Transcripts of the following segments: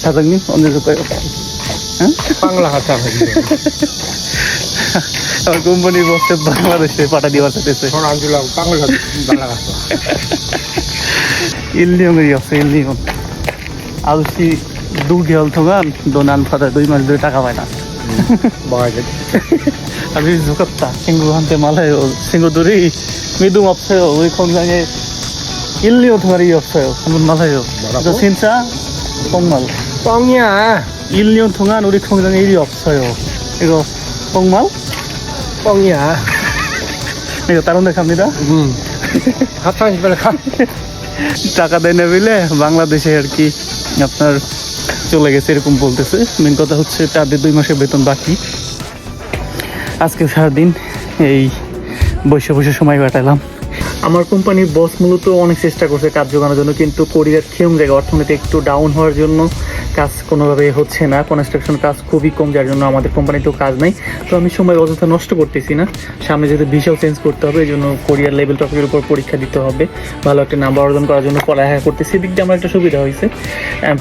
사장님 언제 줬어요? বাংলা ভাষা হইল আমার কোম্পানি বসে বাংলাদেশে পাঠা দিয়ে বাঁচাতেছে শোনাগুলো বাংলা বাংলা ভাষা 1년이 없어 1년 아저씨 두개월 동안 돈 안 받아 너희 말들 따가봐라 뭐가 이제 아주 죽었다 친구한테 말해요 친구들이 믿음 없어요 우리 공장에 1년 동안이 없어요 한번 말해요 뭐라고? 이거 진짜 정말 뻥이야 1년 동안 우리 공장에 일이 없어요 이거 정말? 뻥이야 이거 다른 데 갑니다 응 합창 집에 가 টাকা দেয় না বুঝলে বাংলাদেশে আর কি আপনার চলে গেছে এরকম বলতেছে মেন কথা হচ্ছে তাদের দুই মাসের বেতন বাকি আজকে সারাদিন এই বসে বসে সময় কাটালাম আমার কোম্পানির বস মূলত অনেক চেষ্টা করছে কাজ জোগানোর জন্য, কিন্তু কোরিয়ার খেম জায়গা অর্থনীতি একটু ডাউন হওয়ার জন্য কাজ কোনোভাবে হচ্ছে না। কনস্ট্রাকশন কাজ খুবই কম, যার জন্য আমাদের কোম্পানিতেও কাজ নাই। তো আমি সময় অযথা নষ্ট করতেছি না। সামনে যেহেতু ভিসাও চেঞ্জ করতে হবে এই জন্য কোরিয়ার লেভেল টপিকের উপর পরীক্ষা দিতে হবে। ভালো একটা নাম্বার অর্জন করার জন্য পড়ালেখা করতেছি। এদিক দিয়ে আমার একটা সুবিধা হয়েছে।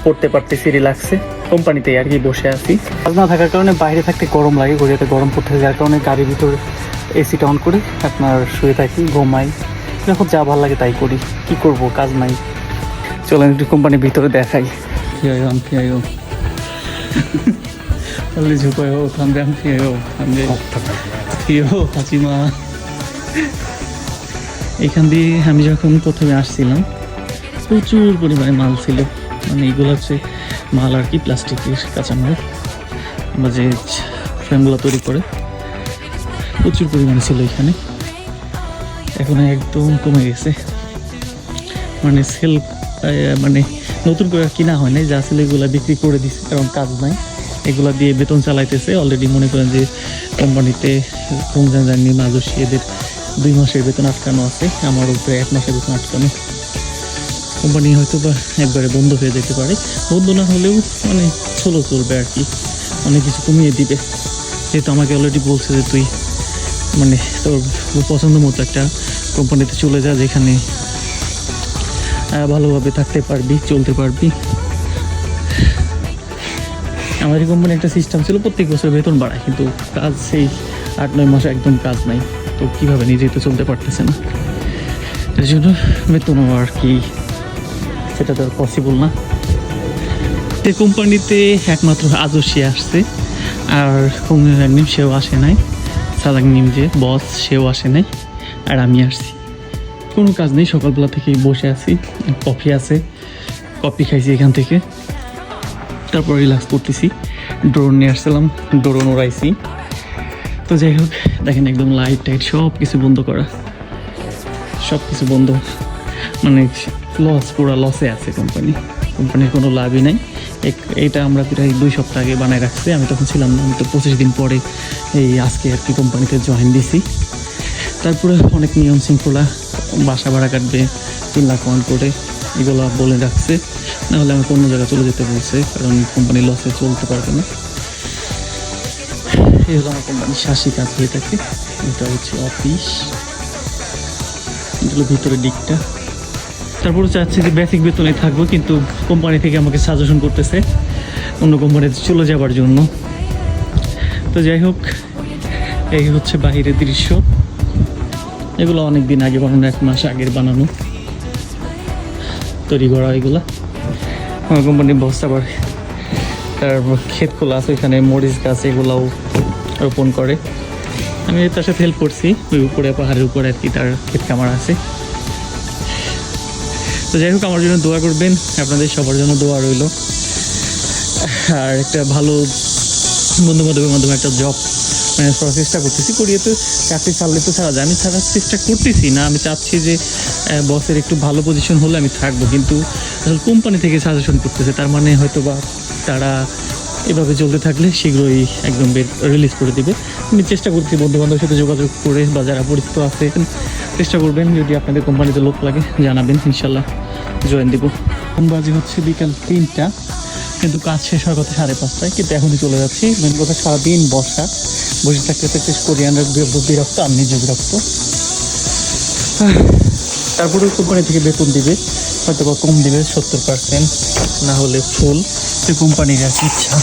পড়তে পারতেছি রিল্যাক্সে কোম্পানিতেই আর কি বসে আছি। কাজ না থাকার কারণে বাইরে থাকতে গরম লাগে কোরিয়াতে গরম পড়তে যার কারণে গাড়ির ভিতর এসিটা অন করে আপনার শুয়ে থাকি ঘুমাই যখন যা ভালো লাগে তাই করি কি করব কাজ নাই চলেন একটু কোম্পানির ভিতরে দেখাই 피해요 안 피해요 빨리 죽어요 담배 안 피해요 담배 পিও হাজিমা এখান দিয়ে আমি যখন প্রথমে আসছিলাম প্রচুর পরিমাণে মাল ছিল মানে এগুলো হচ্ছে মাল আর কি প্লাস্টিকের কাঁচামাল আমরা যে ফ্রেমগুলো তৈরি করে প্রচুর পরিমাণে ছিল এখানে। এখন একদম কমে গেছে। মানে সেল মানে নতুন করে কিনা হয় নাই, যা ছিল এগুলো বিক্রি করে দিছে, কারণ কাজ নাই। এগুলা দিয়ে বেতন চালাইতেছে। অলরেডি মনে করেন যে কোম্পানিতে রমজান জানি মাজসি এদের দুই মাসের বেতন আটকানো আছে। আমার উপরে এক মাসের বেতন আটকানো। কোম্পানি হয়তো বা একবারে বন্ধ হয়ে যেতে পারে। বন্ধ না হলেও মানে চলো চলবে আর কি। অনেক কিছু কমিয়ে দিবে। যেহেতু আমাকে অলরেডি বলছে যে তুই মানে তোর পছন্দ মতো একটা কোম্পানিতে চলে যা, যেখানে ভালোভাবে থাকতে পারবি, চলতে পারবি। আমাদের কোম্পানি একটা সিস্টেম ছিল, প্রত্যেক বছর বেতন বাড়ায়, কিন্তু কাজ সেই আট, নয় মাসে একদম কাজ নাই। তো কীভাবে নিজেই তো চলতে পারতেছে না। এর জন্য বেতনও আর কি, সেটা তো পসিবল না। কোম্পানিতে একমাত্র আজও সে আসছে আর নিম সেও আসে নাই। সালাক নিম যে বস, সেও আসে নাই, আর আমি আসছি। কোনো কাজ নেই, সকালবেলা থেকে বসে আছি, কফি আছে, কফি খাইছি এখান থেকে। তারপর রিল্যাক্স করতেছি ড্রোন নিয়ে আসছিলাম ড্রোন ওড়াইছি তো যাই হোক, দেখেন একদম লাইট টাইট সব কিছু বন্ধ করা। সব কিছু বন্ধ। মানে লস পুরা লসে আছে কোম্পানি কোম্পানির কোনো লাভই নাই। এক- এইটা আমরা প্রায় দুই সপ্তাহ আগে বানায় রাখছি। আমি তখন ছিলাম না আমি তো পঁচিশ দিন পরে এই আজকে আর কি কোম্পানিতে জয়েন দিছি। তারপরে অনেক নিয়ম শৃঙ্খলা, বাসা ভাড়া কাটবে, তিন লাখ ওয়ান করে এগুলো বলে রাখছে। নাহলে আমাকে অন্য জায়গায় চলে যেতে বলছে, কারণ কোম্পানি লসে চলতে পারবে না। এই হলো আমার কোম্পানির শাসি কাজ হয়ে থাকে। এটা হচ্ছে অফিস এগুলো ভিতরের দিকটা। তারপরে চাচ্ছি যে বেসিক বেতনে থাকব, কিন্তু কোম্পানি থেকে আমাকে সাজেশন করতেছে অন্য কোম্পানিতে চলে যাবার জন্য। তো যাই হোক, এই হচ্ছে বাহিরের দৃশ্য। এগুলো অনেক দিন আগে বানানো এক মাস আগের বানানো। তৈরি করা এগুলা। আমার কোম্পানির বস আবার তারপর ক্ষেত খোলা আছে এখানে মরিচ গাছ এগুলাও রোপণ করে। আমি তার সাথে হেল্প করছি, ওই উপরে, পাহাড়ের উপরে আর কি, তার ক্ষেত খামার আছে। তো যাই হোক, আমার জন্য দোয়া করবেন। আপনাদের সবার জন্য দোয়া রইল। আর একটা ভালো বন্ধু বান্ধবের মাধ্যমে একটা জব ম্যানেজ করার চেষ্টা করতেছি। করিয়ে তো চাকরি ছাড়লে তো ছাড়া যায়। আমি ছাড়ার চেষ্টা করতেছি না। আমি চাচ্ছি যে বসের একটু ভালো পজিশন হলে আমি থাকব। কিন্তু আসলে কোম্পানি থেকে সাজেশন করতেছে। তার মানে হয়তো বা তারা এভাবে চলতে থাকলে শীঘ্রই একদম বের রিলিজ করে দিবে। আমি চেষ্টা করছি বন্ধু বান্ধবের সাথে যোগাযোগ করে বা যারা পরিচিত আছে চেষ্টা করবেন যদি আপনাদের কোম্পানিতে লোক লাগে, জানাবেন, ইনশাল্লাহ জয়েন দিব। বাজে হচ্ছে বিকাল তিনটা, কিন্তু কাজ শেষ হওয়ার কথা সাড়ে পাঁচটায়, কিন্তু এখনই চলে যাচ্ছি। মেন কথা সারাদিন বসা, বসে থাকতে থাকতে কোরিয়ানরা বিরক্ত, আমি নিজে বিরক্ত। তারপরে কোম্পানি থেকে বেতন দিবে হয়তো বা কম দিবে, সত্তর পার্সেন্ট না হলে ফুল সে কোম্পানির আর কি ইচ্ছা।